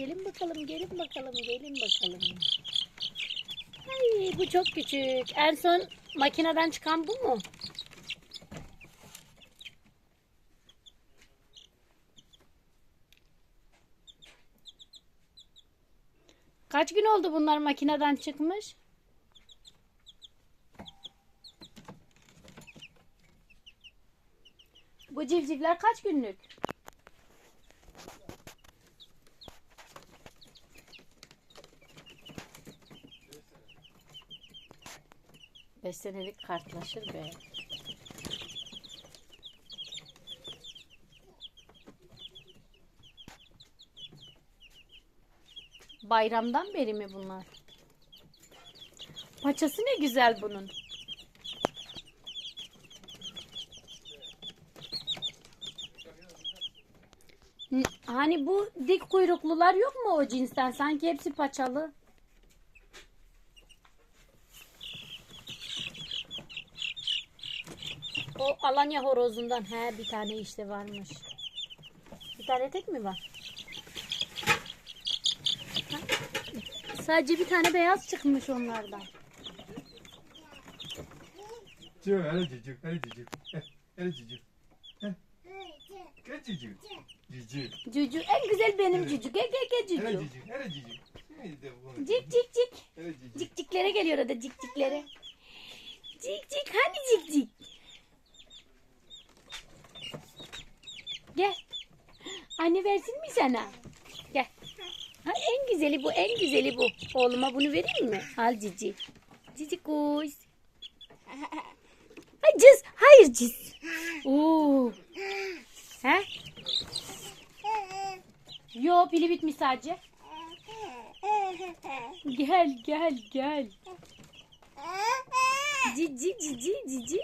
Gelin bakalım, gelin bakalım, gelin bakalım. Ay bu çok küçük. En son makineden çıkan bu mu? Kaç gün oldu bunlar makineden çıkmış? Bu civcivler kaç günlük? Beş senelik kartlaşır be. Bayramdan beri mi bunlar? Paçası ne güzel bunun. Hani bu dik kuyruklular yok mu o cinsten? Sanki hepsi paçalı. O Alanya horozundan he bir tane işte varmış. Bir tane tek mi var? Ha, Sadece bir tane beyaz çıkmış onlardan. Cücük, hele cücük, hele cücük. Hele cücük. Heh. Gel cücük. Cücük. Cücü en güzel benim cücü. Gel gel gel Hele cücü. cücük, hele cücük. Haydi bunu. Cik cik cik. Hele cücük. Cikciklere geliyor o da cikciklere. Cik cik hani cik cik. Gel. Anne versin mi sana? Gel. Ha, en güzeli bu en güzeli bu. Oğluma bunu vereyim mi? Al cici. Cici kuş. Ay cız. Hayır cız. Oo. He? Yo pili bitmiş sadece. Gel gel gel. Cici cici cici.